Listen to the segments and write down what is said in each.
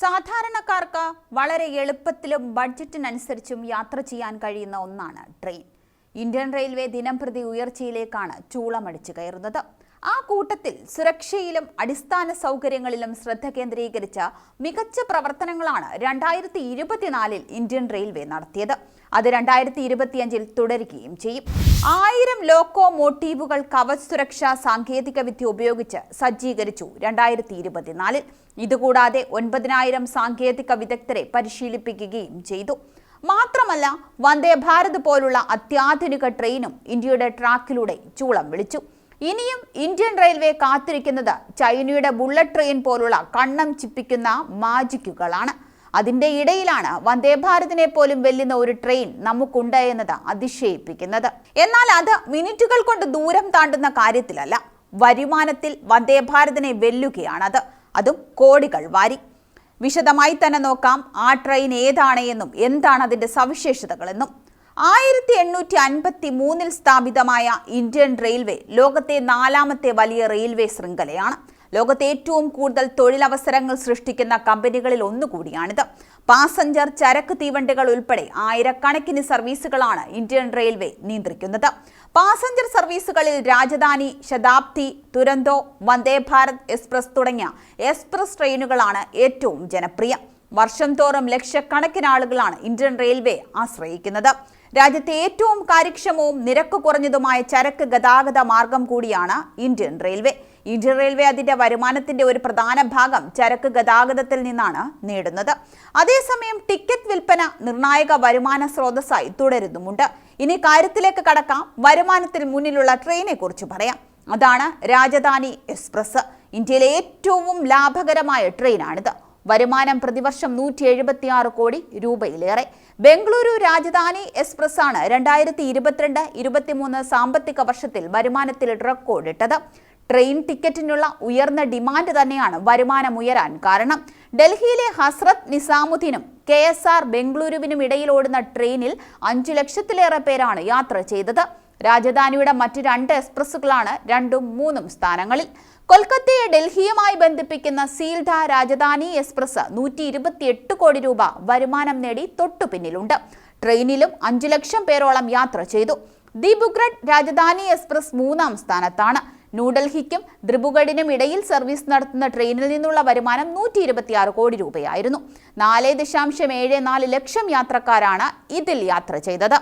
സാധാരണക്കാർക്ക് വളരെ എളുപ്പത്തിലും ബഡ്ജറ്റിനനുസരിച്ചും യാത്ര ചെയ്യാൻ കഴിയുന്ന ഒന്നാണ് ട്രെയിൻ. ഇന്ത്യൻ റെയിൽവേ ദിനംപ്രതി ഉയർച്ചയിലേക്കാണ് ചൂളമടിച്ചു കയറുന്നത്. ആ കൂട്ടത്തിൽ സുരക്ഷയിലും അടിസ്ഥാന സൗകര്യങ്ങളിലും ശ്രദ്ധ കേന്ദ്രീകരിച്ച മികച്ച പ്രവർത്തനങ്ങളാണ് രണ്ടായിരത്തി ഇരുപത്തിനാലിൽ ഇന്ത്യൻ റെയിൽവേ നടത്തിയത്. അത് രണ്ടായിരത്തി ഇരുപത്തിയഞ്ചിൽ തുടരുകയും ചെയ്യും. ആയിരം ലോക്കോ മോട്ടീവുകൾ കവച് സുരക്ഷാ സാങ്കേതിക വിദ്യ ഉപയോഗിച്ച് സജ്ജീകരിച്ചു രണ്ടായിരത്തി ഇരുപത്തിനാലിൽ ഇതുകൂടാതെ ഒൻപതിനായിരം സാങ്കേതിക വിദഗ്ധരെ പരിശീലിപ്പിക്കുകയും ചെയ്തു. മാത്രമല്ല വന്ദേ ഭാരത് പോലുള്ള അത്യാധുനിക ട്രെയിനും ഇന്ത്യയുടെ ട്രാക്കിലൂടെ ചൂളം വിളിച്ചു. ഇനിയും ഇന്ത്യൻ റെയിൽവേ കാത്തിരിക്കുന്നത് ചൈനയുടെ ബുള്ളറ്റ് ട്രെയിൻ പോലുള്ള കണ്ണം ചിപ്പിക്കുന്ന മാജിക്കുകളാണ്. അതിന്റെ ഇടയിലാണ് വന്ദേ ഭാരതിനെ പോലും വെല്ലുന്ന ഒരു ട്രെയിൻ നമുക്കുണ്ട് എന്നത് അതിശയിപ്പിക്കുന്നത്. എന്നാൽ അത് മിനിറ്റുകൾ കൊണ്ട് ദൂരം താണ്ടുന്ന കാര്യത്തിലല്ല. വരുമാനത്തിൽ വന്ദേ ഭാരതിനെ വെല്ലുകയാണത്. അതും കോടികൾ വാരി. വിശദമായി തന്നെ നോക്കാം ആ ട്രെയിൻ ഏതാണ് എന്നും എന്താണ് അതിന്റെ സവിശേഷതകളെന്നും ആയിരത്തി എണ്ണൂറ്റി അൻപത്തി മൂന്നിൽ സ്ഥാപിതമായ ഇന്ത്യൻ റെയിൽവേ ലോകത്തെ നാലാമത്തെ വലിയ റെയിൽവേ ശൃംഖലയാണ്. ലോകത്തെ ഏറ്റവും കൂടുതൽ തൊഴിലവസരങ്ങൾ സൃഷ്ടിക്കുന്ന കമ്പനികളിൽ ഒന്നുകൂടിയാണിത്. പാസഞ്ചർ ചരക്ക് തീവണ്ടികൾ ഉൾപ്പെടെ ആയിരക്കണക്കിന് സർവീസുകളാണ് ഇന്ത്യൻ റെയിൽവേ നിയന്ത്രിക്കുന്നത്. പാസഞ്ചർ സർവീസുകളിൽ രാജധാനി ശതാബ്ദി തുരന്തോ വന്ദേ ഭാരത് എക്സ്പ്രസ് തുടങ്ങിയ എക്സ്പ്രസ് ട്രെയിനുകളാണ് ഏറ്റവും ജനപ്രിയം. വർഷം തോറും ലക്ഷക്കണക്കിന് ആളുകളാണ് ഇന്ത്യൻ റെയിൽവേ ആശ്രയിക്കുന്നത്. രാജ്യത്തെ ഏറ്റവും കാര്യക്ഷമവും നിരക്ക് കുറഞ്ഞതുമായ ചരക്ക് ഗതാഗത മാർഗം കൂടിയാണ് ഇന്ത്യൻ റെയിൽവേ. ഇന്ത്യൻ റെയിൽവേ അതിന്റെ വരുമാനത്തിന്റെ ഒരു പ്രധാന ഭാഗം ചരക്ക് ഗതാഗതത്തിൽ നിന്നാണ് നേടുന്നത്. അതേസമയം ടിക്കറ്റ് വിൽപ്പന നിർണായക വരുമാന സ്രോതസ്സായി തുടരുന്നുമുണ്ട്. ഇനി കാര്യത്തിലേക്ക് കടക്കാം. വരുമാനത്തിൽ മുന്നിലുള്ള ട്രെയിനെ കുറിച്ച് പറയാം. അതാണ് രാജധാനി എക്സ്പ്രസ്. ഇന്ത്യയിലെ ഏറ്റവും ലാഭകരമായ ട്രെയിനാണിത്. വരുമാനം പ്രതിവർഷം നൂറ്റി എഴുപത്തി ആറ് കോടി രൂപയിലേറെ. ബംഗളൂരു രാജധാനി എക്സ്പ്രസ് ആണ് രണ്ടായിരത്തി ഇരുപത്തിരണ്ട് ഇരുപത്തിമൂന്ന് സാമ്പത്തിക വർഷത്തിൽ വരുമാനത്തിൽ റെക്കോർഡിട്ടത് ട്രെയിൻ ടിക്കറ്റിനുള്ള ഉയർന്ന ഡിമാൻഡ് തന്നെയാണ് വരുമാനം ഉയരാൻ കാരണം. ഡൽഹിയിലെ ഹസ്രത് നിസാമുദ്ദീനും കെ എസ് ആർ ബംഗളൂരുവിനും ഇടയിൽ ഓടുന്ന ട്രെയിനിൽ അഞ്ചു ലക്ഷത്തിലേറെ പേരാണ് യാത്ര ചെയ്തത്. രാജധാനിയുടെ മറ്റ് രണ്ട് എക്സ്പ്രസ്സുകളാണ് രണ്ടും മൂന്നും സ്ഥാനങ്ങളിൽ. കൊൽക്കത്തയെ ഡൽഹിയുമായി ബന്ധിപ്പിക്കുന്ന സീൽഡ രാജധാനി എക്സ്പ്രസ് നൂറ്റി ഇരുപത്തിയെട്ട് കോടി രൂപ വരുമാനം നേടി തൊട്ടു പിന്നിലുണ്ട്. ട്രെയിനിലും അഞ്ചു ലക്ഷം പേരോളം യാത്ര ചെയ്തു. ദിബുഗ്രഡ് രാജധാനി എക്സ്പ്രസ് മൂന്നാം സ്ഥാനത്താണ്. ന്യൂഡൽഹിക്കും ദ്രിബുഗഡിനും ഇടയിൽ സർവീസ് നടത്തുന്ന ട്രെയിനിൽ നിന്നുള്ള വരുമാനം നൂറ്റി ഇരുപത്തിയാറ് കോടി രൂപയായിരുന്നു. നാല് ദശാംശം ഏഴ് നാല് ലക്ഷം യാത്രക്കാരാണ് ഇതിൽ യാത്ര ചെയ്തത്.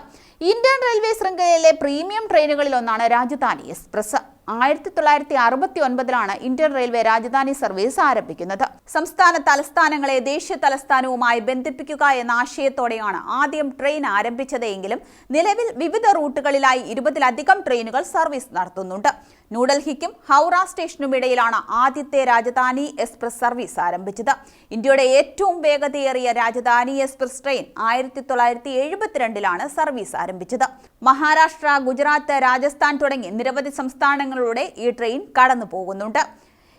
ഇന്ത്യൻ റെയിൽവേ ശൃംഖലയിലെ പ്രീമിയം ട്രെയിനുകളിൽ ഒന്നാണ് രാജധാനി എക്സ്പ്രസ്. ആയിരത്തി തൊള്ളായിരത്തി അറുപത്തി ഒൻപതിലാണ് ഇന്ത്യൻ റെയിൽവേ രാജധാനി സർവീസ് ആരംഭിക്കുന്നത്. സംസ്ഥാന തലസ്ഥാനങ്ങളെ ദേശീയ തലസ്ഥാനവുമായി ബന്ധിപ്പിക്കുക എന്ന ആശയത്തോടെയാണ് ആദ്യം ട്രെയിൻ ആരംഭിച്ചതെങ്കിലും നിലവിൽ വിവിധ റൂട്ടുകളിലായി ഇരുപതിലധികം ട്രെയിനുകൾ സർവീസ് നടത്തുന്നുണ്ട്. ന്യൂഡൽഹിക്കും ഹൗറ സ്റ്റേഷനും ഇടയിലാണ് ആദ്യത്തെ രാജധാനി എക്സ്പ്രസ് സർവീസ് ആരംഭിച്ചത്. ഇന്ത്യയുടെ ഏറ്റവും വേഗതയേറിയ രാജധാനി എക്സ്പ്രസ് ട്രെയിൻ ആയിരത്തി തൊള്ളായിരത്തി എഴുപത്തിരണ്ടിലാണ് സർവീസ് ആരംഭിച്ചത്. മഹാരാഷ്ട്ര ഗുജറാത്ത് രാജസ്ഥാൻ തുടങ്ങി നിരവധി സംസ്ഥാനങ്ങളിലൂടെ ഈ ട്രെയിൻ കടന്നു പോകുന്നുണ്ട്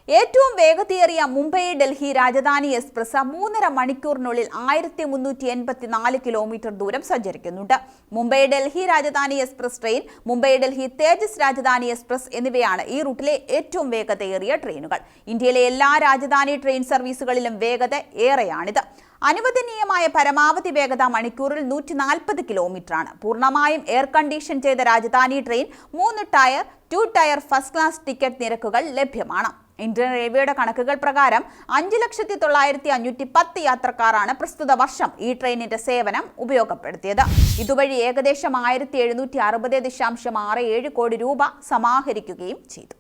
ഏറ്റവും വേഗതയേറിയ മുംബൈ ഡൽഹി രാജധാനി എക്സ്പ്രസ് മൂന്നര മണിക്കൂറിനുള്ളിൽ ആയിരത്തി മുന്നൂറ്റി എൺപത്തി നാല് കിലോമീറ്റർ ദൂരം സഞ്ചരിക്കുന്നുണ്ട്. Mumbai Delhi Rajdhani express train Mumbai Delhi Tejas Rajdhani express എന്നിവയാണ് ഈ റൂട്ടിലെ ഏറ്റവും വേഗതയേറിയ ട്രെയിനുകൾ. ഇന്ത്യയിലെ എല്ലാ രാജധാനി ട്രെയിൻ സർവീസുകളിലും വേഗത ഏറെയാണിത്. അനുവദനീയമായ പരമാവധി വേഗത മണിക്കൂറിൽ നൂറ്റി നാൽപ്പത് കിലോമീറ്ററാണ്. പൂർണമായും എയർ കണ്ടീഷൻ ചെയ്ത രാജധാനി ട്രെയിൻ മൂന്ന് tier two tier first class ticket നിരക്കുകൾ ലഭ്യമാണ്. ഇന്ത്യൻ റെയിൽവേയുടെ കണക്കുകൾ പ്രകാരം അഞ്ച് ലക്ഷത്തി തൊള്ളായിരത്തി അഞ്ഞൂറ്റി പത്ത് യാത്രക്കാരാണ് പ്രസ്തുത വർഷം ഈ ട്രെയിനിന്റെ സേവനം ഉപയോഗപ്പെടുത്തിയത്. ഇതുവഴി ഏകദേശം ആയിരത്തി എഴുന്നൂറ്റി അറുപത് ദശാംശം ആറ് ഏഴ് കോടി രൂപ സമാഹരിക്കുകയും ചെയ്തു.